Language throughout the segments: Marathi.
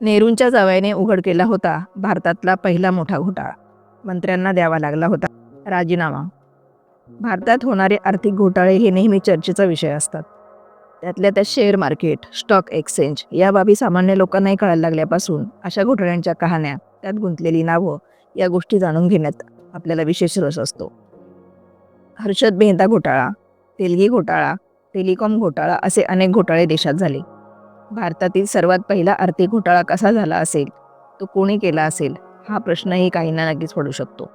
नेहरूंच्या जावयाने उघड केला होता भारतातला पहिला मोठा घोटाळा. मंत्र्यांना द्यावा लागला होता. राजीनामा. भारतात होणारे आर्थिक घोटाळे हे नेहमी चर्चेचा विषय असतात. त्यातल्या त्यात शेअर मार्केट स्टॉक एक्सचेंज या बाबी सामान्य लोकांनाही कळायला लागल्यापासून अशा घोटाळ्यांच्या कहाण्या त्यात गुंतलेली नावं या गोष्टी जाणून घेण्यात आपल्याला विशेष रस असतो. हर्षद मेहता घोटाळा तेलगी घोटाळा टेलिकॉम घोटाळा असे अनेक घोटाळे देशात झाले. भारतातील सर्वात पहिला आर्थिक घोटाळा कसा झाला असेल? तो कोणी केला असेल? हा प्रश्नही काहींना नक्कीच पडू शकतो.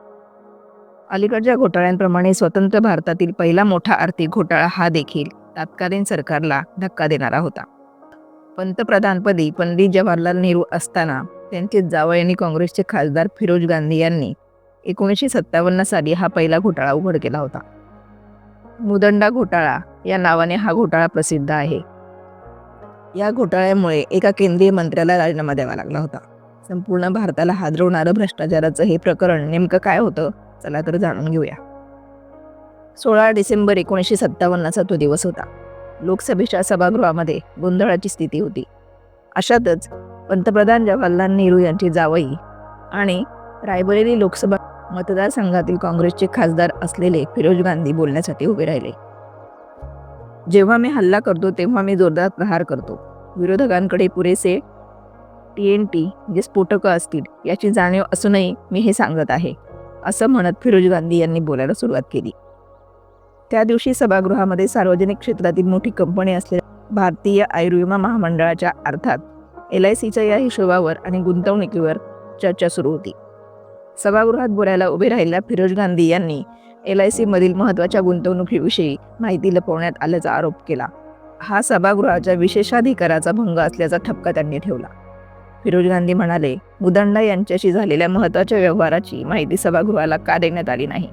अलीकडच्या घोटाळ्यांप्रमाणे स्वतंत्र भारतातील पहिला मोठा आर्थिक घोटाळा हा देखील तत्कालीन सरकारला धक्का देणारा होता. पंतप्रधानपदी पंडित जवाहरलाल नेहरू असताना त्यांचे जावयानी काँग्रेसचे खासदार फिरोज गांधी यांनी एकोणीसशे सत्तावन्न साली हा पहिला घोटाळा उघड केला होता. मुदंडा घोटाळा या नावाने हा घोटाळा प्रसिद्ध आहे. या घोटाळ्यामुळे एका केंद्रीय मंत्र्याला राजीनामा द्यावा लागला होता. संपूर्ण भारताला हादरवणारं भ्रष्टाचाराचं हे प्रकरण नेमकं काय होतं? चला तर जाणून घेऊया. सोळा डिसेंबर एकोणीसशे सत्तावन्नचा तो दिवस होता. लोकसभेच्या सभागृहामध्ये गोंधळाची स्थिती होती. अशातच पंतप्रधान जवाहरलाल नेहरू यांची जावई आणि रायबरेली लोकसभा मतदारसंघातील काँग्रेसचे खासदार असलेले फिरोज गांधी बोलण्यासाठी उभे राहिले. जेव्हा मी हल्ला करतो तेव्हा मी जोरदार प्रहार करतो. विरोधकांकडे पुरेसे टी एन टी जे स्फोटकं असतील याची जाणीव असूनही मी हे सांगत आहे असं म्हणत फिरोज गांधी यांनी बोलायला सुरुवात केली. त्या दिवशी सभागृहामध्ये सार्वजनिक क्षेत्रातील मोठी कंपनी असलेल्या भारतीय आयुर्विमा महामंडळाच्या अर्थात एल आय सीच्या या हिशोबावर आणि गुंतवणुकीवर चर्चा सुरू होती. सभागृहात बोलायला उभे राहिलेल्या फिरोज गांधी यांनी एल आय सीमधील महत्त्वाच्या गुंतवणुकीविषयी माहिती लपवण्यात आल्याचा आरोप केला. हा सभागृहाच्या विशेषाधिकाराचा भंग असल्याचा ठपका त्यांनी ठेवला. फिरोज गांधी म्हणाले मुदंडा यांच्याशी झालेल्या महत्त्वाच्या व्यवहाराची माहिती सभागृहाला का देण्यात आली नाही?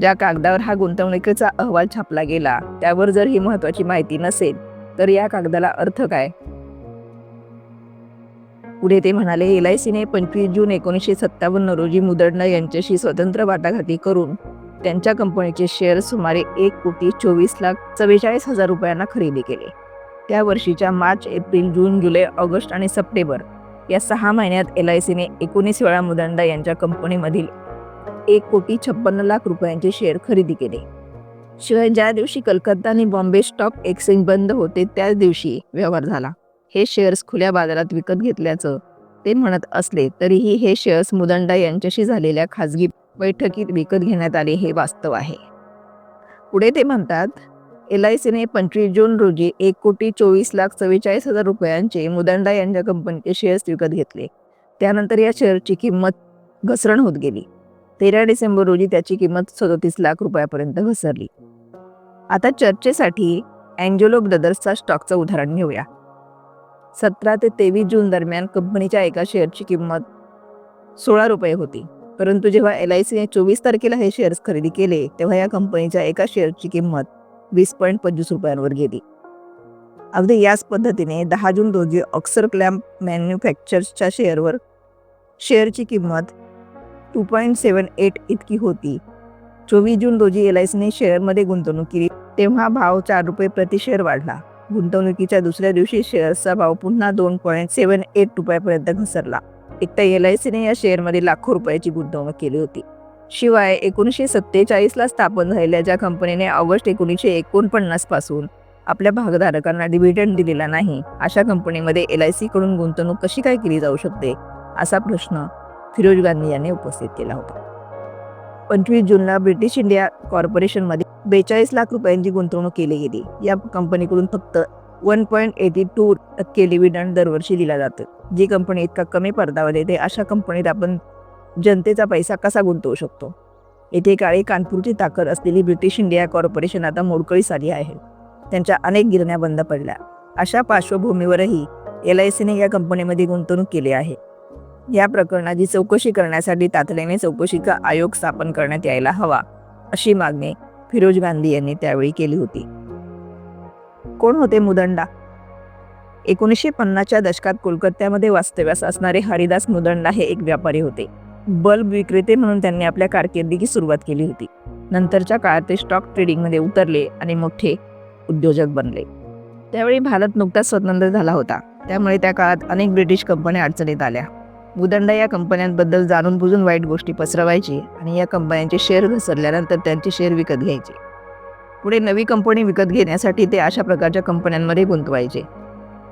ज्या कागदावर हा गुंतवणुकीचा अहवाल छापला गेला त्यावर जर ही महत्त्वाची माहिती नसेल तर या कागदाला अर्थ काय? पुढे ते म्हणाले एल आय सीने पंचवीस जून एकोणीसशे सत्तावन्न रोजी मुदंडा यांच्याशी स्वतंत्र वाटाघाटी करून त्यांच्या कंपनीचे शेअर सुमारे एक कोटी चोवीस लाख चव्वेचाळीस हजार रुपयांना खरेदी केले. त्या वर्षीच्या मार्च एप्रिल जून जुलै ऑगस्ट आणि सप्टेंबर या सहा महिन्यात एल आय सीने एकोणीस वेळा मुदंडा यांच्या कंपनीमधील एक कोटी छप्पन्न लाख रुपयांचे शेअर खरेदी केले. शिवाय ज्या दिवशी कलकत्ता आणि बॉम्बे स्टॉक एक्सचेंज बंद होते त्याच दिवशी व्यवहार झाला. हे शेअर्स खुल्या बाजारात विकत घेतल्याचं ते म्हणत असले तरीही हे शेअर्स मुदंडा यांच्याशी झालेल्या खाजगी बैठकीत विकत घेण्यात आले हे वास्तव आहे. पुढे ते म्हणतात एल आय सीने पंचवीस जून रोजी एक कोटी चोवीस लाख चव्वेचाळीस हजार रुपयांचे मुदंडा यांच्या कंपनीचे शेअर्स विकत घेतले. त्यानंतर या शेअरची किंमत घसरण होत गेली. तेरा डिसेंबर रोजी त्याची किंमत सदोतीस लाख रुपयापर्यंत घसरली. आता चर्चेसाठी अँजेलो ब्रदर्सचा स्टॉकचं उदाहरण घेऊया. सतरा ते तेवीस जून दरम्यान कंपनीच्या एका शेअरची किंमत सोळा रुपये होती. परंतु जेव्हा एल आय सीने चोवीस तारखेला हे शेअर्स खरेदी केले तेव्हा या कंपनीच्या एका शेअरची किंमत वीस पॉईंट पंचवीस रुपयांवर गेली. अगदी याच पद्धतीने दहा जून रोजी ऑक्सर क्लॅम्प मॅन्युफॅक्चर्सच्या शेअरवर शेअरची किंमत टू पॉईंट सेवन एट इतकी होती. चोवीस जून रोजी एल आय सीने शेअरमध्ये गुंतवणूक केली तेव्हा भाव चार रुपये प्रति शेअर वाढला. गुंतवणुकीच्या दुसऱ्या दिवशी शेअर्सचा भाव पुन्हा दोन पॉईंट सेवन एट रुपयापर्यंत घसरला. एकट्या एल आय सीने या शेअरमध्ये लाखो रुपयाची गुंतवणूक केली होती. शिवाय एकोणीसशे सत्तेचाळीसला स्थापन झालेल्या ज्या कंपनीने ऑगस्ट एकोणीसशे एकोणपन्नासपासून आपल्या भागधारकांना डिव्हिडंड दिलेला नाही अशा कंपनीमध्ये एल आय सीकडून गुंतवणूक कशी काय केली जाऊ शकते? असा प्रश्न फिरोज गांधी यांनी उपस्थित केला होता. पंचवीस जूनला ब्रिटिश इंडिया कॉर्पोरेशनमध्ये बेचाळीस लाख रुपयांची गुंतवणूक केली गेली. या कंपनीकडून फक्त वन पॉईंट एटी टू टक्के डिव्हिडंड दरवर्षी दिला जातो. जी कंपनी इतका कमी परतावा देते अशा कंपनीत आपण जनतेचा पैसा कसा गुंतवू शकतो? येथे काळी कानपूरची ताकद असलेली ब्रिटिश इंडिया कॉर्पोरेशन आता मोडकळीस आली आहे. त्यांच्या अनेक गिरण्या बंद पडल्या. अशा पार्श्वभूमीवरही एल आय सीने या कंपनीमध्ये गुंतवणूक केली आहे. या प्रकरणाची चौकशी करण्यासाठी तातडीने चौकशीचा आयोग स्थापन करण्यात यायला हवा अशी मागणी फिरोज गांधी यांनी त्यावेळी केली होती. कोण होते मुदंडा? एकोणीसशे पन्नासच्या दशकात कोलकात्यामध्ये वास्तव्यास असणारे हरिदास मुदंडा हे एक व्यापारी होते. बल्ब विक्रेते म्हणून त्यांनी आपल्या कारकिर्दीची सुरुवात केली होती. नंतरच्या काळात ते स्टॉक ट्रेडिंगमध्ये उतरले आणि मोठे उद्योजक बनले. त्यावेळी भारत नुकताच स्वतंत्र झाला होता. त्यामुळे त्या काळात अनेक ब्रिटिश कंपन्या अडचणीत आल्या. मुदंडा या कंपन्यांबद्दल जाणून बुजून वाईट गोष्टी पसरवायची आणि या कंपन्यांचे शेअर घसरल्यानंतर त्यांचे शेअर विकत घ्यायचे. पुढे नवी कंपनी विकत घेण्यासाठी ते अशा प्रकारच्या कंपन्यांमध्ये गुंतवायचे.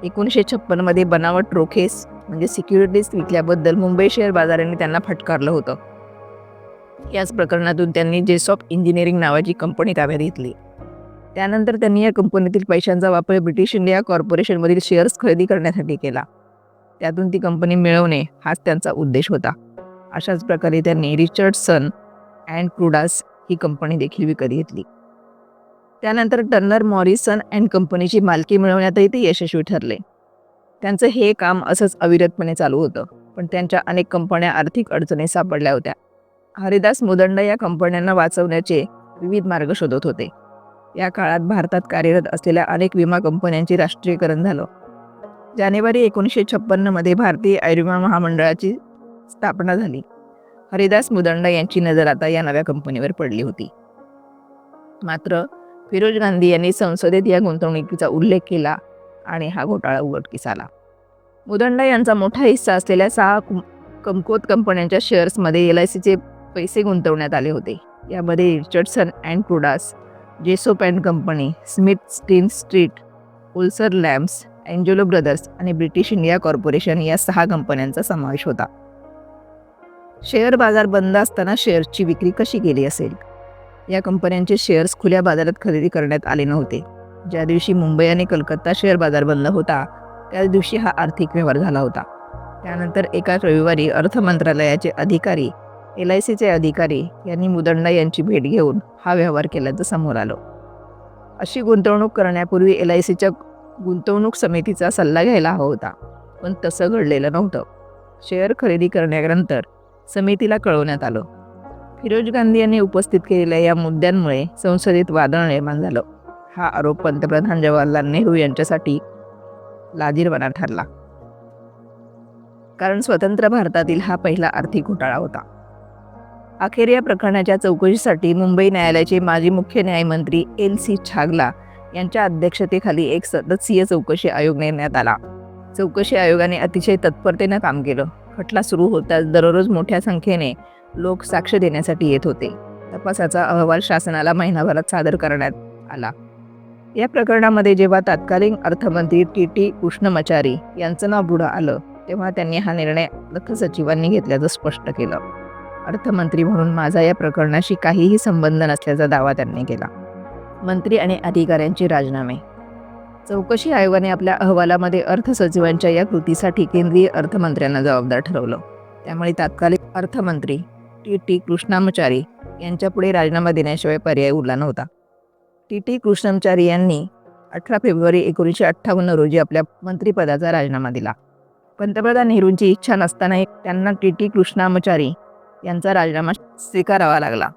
एकोणीसशे छप्पनमध्ये बनावट रोखेस म्हणजे सिक्युरिटीज विकल्याबद्दल मुंबई शेअर बाजाराने त्यांना फटकारलं होतं. याच प्रकरणातून त्यांनी जेसॉप इंजिनिअरिंग नावाची कंपनी ताब्यात घेतली. त्यानंतर त्यांनी या कंपनीतील पैशांचा वापर ब्रिटिश इंडिया कॉर्पोरेशनमधील शेअर्स खरेदी करण्यासाठी केला. त्यातून ती कंपनी मिळवणे हाच त्यांचा उद्देश होता. अशाच प्रकारे त्यांनी रिचर्डसन अँड क्रुडास ही कंपनी देखील विकत घेतली. त्यानंतर टर्नर मॉरिसन अँड कंपनीची मालकी मिळवण्यातही ते यशस्वी ठरले. त्यांचं हे काम असंच अविरतपणे चालू होतं पण त्यांच्या अनेक कंपन्या आर्थिक अडचणीत सापडल्या होत्या. हरिदास मुदंड या कंपन्यांना वाचवण्याचे विविध मार्ग शोधत होते. या काळात भारतात कार्यरत असलेल्या अनेक विमा कंपन्यांचे राष्ट्रीयकरण झालं. जानेवारी एकोणीसशे छप्पन्नमध्ये भारतीय आयुर्विमा महामंडळाची स्थापना झाली. हरिदास मुदंडा यांची नजर आता या नव्या कंपनीवर पडली होती. मात्र फिरोज गांधी यांनी संसदेत या गुंतवणुकीचा उल्लेख केला आणि हा घोटाळा उघडकीस आला मुदंडा यांचा मोठा हिस्सा असलेल्या सहा कमकोत कंपन्यांच्या शेअर्समध्ये एल आय सीचे पैसे गुंतवण्यात आले होते. यामध्ये Richardson and Cruddas Jessop and Company Smith Stanistreet Osler Lamps Angelo Brothers आणि ब्रिटिश इंडिया कॉर्पोरेशन या सहा कंपन्यांचा समावेश होता. शेअर बाजार बंद असताना शेअर्सची विक्री कशी केली असेल? या कंपन्यांचे शेअर्स खुल्या बाजारात खरेदी करण्यात आले नव्हते. ज्या दिवशी मुंबई आणि कलकत्ता शेअर बाजार बंद होता त्या दिवशी हा आर्थिक व्यवहार झाला होता. त्यानंतर एका रविवारी अर्थ मंत्रालयाचे अधिकारी एल आय सीचे अधिकारी यांनी मुदंडा यांची भेट घेऊन हा व्यवहार केल्याचं समोर आलं. अशी गुंतवणूक करण्यापूर्वी एल आय सीच्या गुंतवणूक समितीचा सल्ला घ्यायला हवा होता पण तसं घडलेलं नव्हतं. शेअर खरेदी करण्यानंतर समितीला कळवण्यात आलं. फिरोज गांधी यांनी उपस्थित केलेल्या या मुद्द्यांमुळे संसदेत वादळ निर्माण झालं. हा आरोप पंतप्रधान जवाहरलाल नेहरू यांच्यासाठी लाजीरवाना ठरला. कारण स्वतंत्र भारतातील हा पहिला आर्थिक घोटाळा होता. अखेर या प्रकरणाच्या चौकशीसाठी मुंबई न्यायालयाचे माजी मुख्य न्यायमंत्री एल सी छागला यांच्या अध्यक्षतेखाली एक सदस्यीय चौकशी आयोग नेमण्यात आला. चौकशी आयोगाने अतिशय तत्परतेनं काम केलं. खटला सुरू होताच दररोज मोठ्या संख्येने लोक साक्ष देण्यासाठी येत होते. तपासाचा अहवाल शासनाला महिनाभरात सादर करण्यात आला. या प्रकरणामध्ये जेव्हा तत्कालीन अर्थमंत्री टी टी कृष्णमचारी यांचं नाव पुढं आलं तेव्हा त्यांनी हा निर्णय अर्थसचिवांनी घेतल्याचं स्पष्ट केलं. अर्थमंत्री म्हणून माझा या प्रकरणाशी काहीही संबंध नसल्याचा दावा त्यांनी केला. मंत्री आणि अधिकाऱ्यांचे राजीनामे. चौकशी आयोगाने आपल्या अहवालामध्ये अर्थसचिवांच्या या कृतीसाठी केंद्रीय अर्थमंत्र्यांना जबाबदार ठरवलं. त्यामुळे तात्कालिक अर्थमंत्री टी टी कृष्णामचारी यांच्यापुढे राजीनामा देण्याशिवाय पर्याय उरला नव्हता. टी टी कृष्णमचारी यांनी अठरा फेब्रुवारी एकोणीसशे अठ्ठावन्न रोजी आपल्या मंत्रिपदाचा राजीनामा दिला. पंतप्रधान नेहरूंची इच्छा नसतानाही त्यांना टी टी कृष्णामचारी यांचा राजीनामा स्वीकारावा लागला.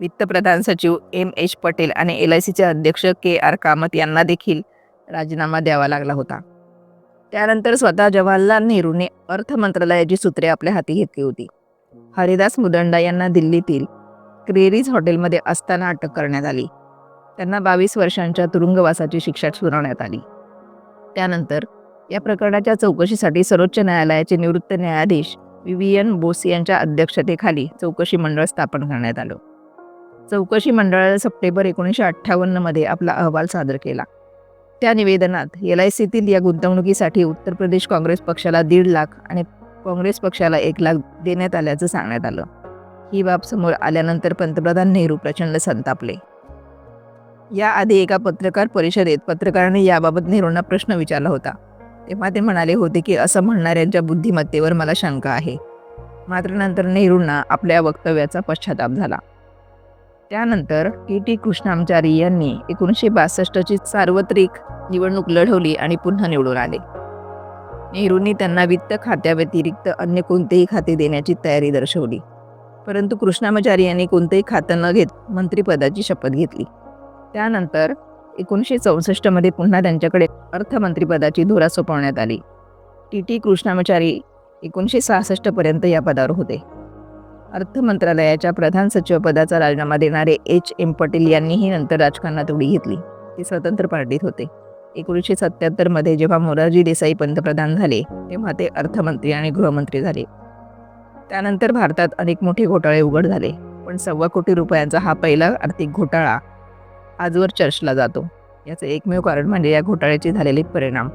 वित्तप्रधान सचिव एम एच पटेल आणि एल आय सीचे अध्यक्ष के आर कामत यांना देखील राजीनामा द्यावा लागला होता. त्यानंतर स्वतः जवाहरलाल नेहरूने अर्थ मंत्रालयाची सूत्रे आपल्या हाती घेतली होती. हरिदास मुदंडा यांना दिल्लीतील क्रेरीज हॉटेलमध्ये असताना अटक करण्यात आली. त्यांना बावीस वर्षांच्या तुरुंगवासाची शिक्षा सुनावण्यात आली. त्यानंतर या प्रकरणाच्या चौकशीसाठी सर्वोच्च न्यायालयाचे निवृत्त न्यायाधीश विवियन बोस यांच्या अध्यक्षतेखाली चौकशी मंडळ स्थापन करण्यात आलं. चौकशी मंडळाने सप्टेंबर एकोणीसशे अठ्ठावन्नमध्ये आपला अहवाल सादर केला. त्या निवेदनात एल आय सीतील या गुंतवणुकीसाठी उत्तर प्रदेश काँग्रेस पक्षाला दीड लाख आणि काँग्रेस पक्षाला एक लाख देण्यात आल्याचं सांगण्यात आलं. ही बाब समोर आल्यानंतर पंतप्रधान नेहरू प्रचंड संतापले. याआधी एका पत्रकार परिषदेत पत्रकाराने याबाबत नेहरूंना प्रश्न विचारला होता. तेव्हा ते म्हणाले होते की असं म्हणणाऱ्यांच्या बुद्धिमत्तेवर मला शंका आहे. मात्र नंतर नेहरूंना आपल्या वक्तव्याचा पश्चाताप झाला. त्यानंतर टी. टी. कृष्णामचारी यांनी एकोणीसशे बासष्टची सार्वत्रिक निवडणूक लढवली आणि पुन्हा निवडून आले. नेहरूंनी त्यांना वित्त खात्याव्यतिरिक्त अन्य कोणतेही खाते देण्याची तयारी दर्शवली. परंतु कृष्णामाचारी यांनी कोणतेही खातं न घेत मंत्रिपदाची शपथ घेतली. त्यानंतर एकोणीसशे चौसष्टमध्ये पुन्हा त्यांच्याकडे अर्थमंत्रीपदाची धुरा सोपवण्यात आली. टी. टी. कृष्णामाचारी एकोणीसशे सहासष्टपर्यंत या पदावर होते. अर्थ मंत्रालयाच्या प्रधान सचिवपदाचा राजीनामा देणारे एच. एम. पटेल यांनीही नंतर राजकारणात उडी घेतली. ते स्वतंत्र पार्टीत होते. एकोणीसशे सत्याहत्तरमध्ये जेव्हा मोरारजी देसाई पंतप्रधान झाले तेव्हा ते अर्थमंत्री आणि गृहमंत्री झाले. त्यानंतर भारतात अनेक मोठे घोटाळे उघड झाले पण सव्वा कोटी रुपयांचा हा पहिला आर्थिक घोटाळा आजवर चर्चला जातो. याचं एकमेव कारण म्हणजे या घोटाळ्याचे झालेले परिणाम.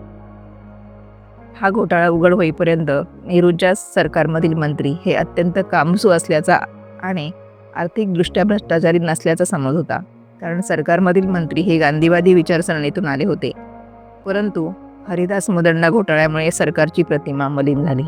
हा घोटाळा उघड होईपर्यंत नेहरूंच्या सरकारमधील मंत्री हे अत्यंत कामसू असल्याचा आणि आर्थिकदृष्ट्या भ्रष्टाचारी नसल्याचा समज होता. कारण सरकारमधील मंत्री हे गांधीवादी विचारसरणीतून आले होते. परंतु हरिदास मुदंडा घोटाळ्यामुळे सरकारची प्रतिमा मलिन झाली.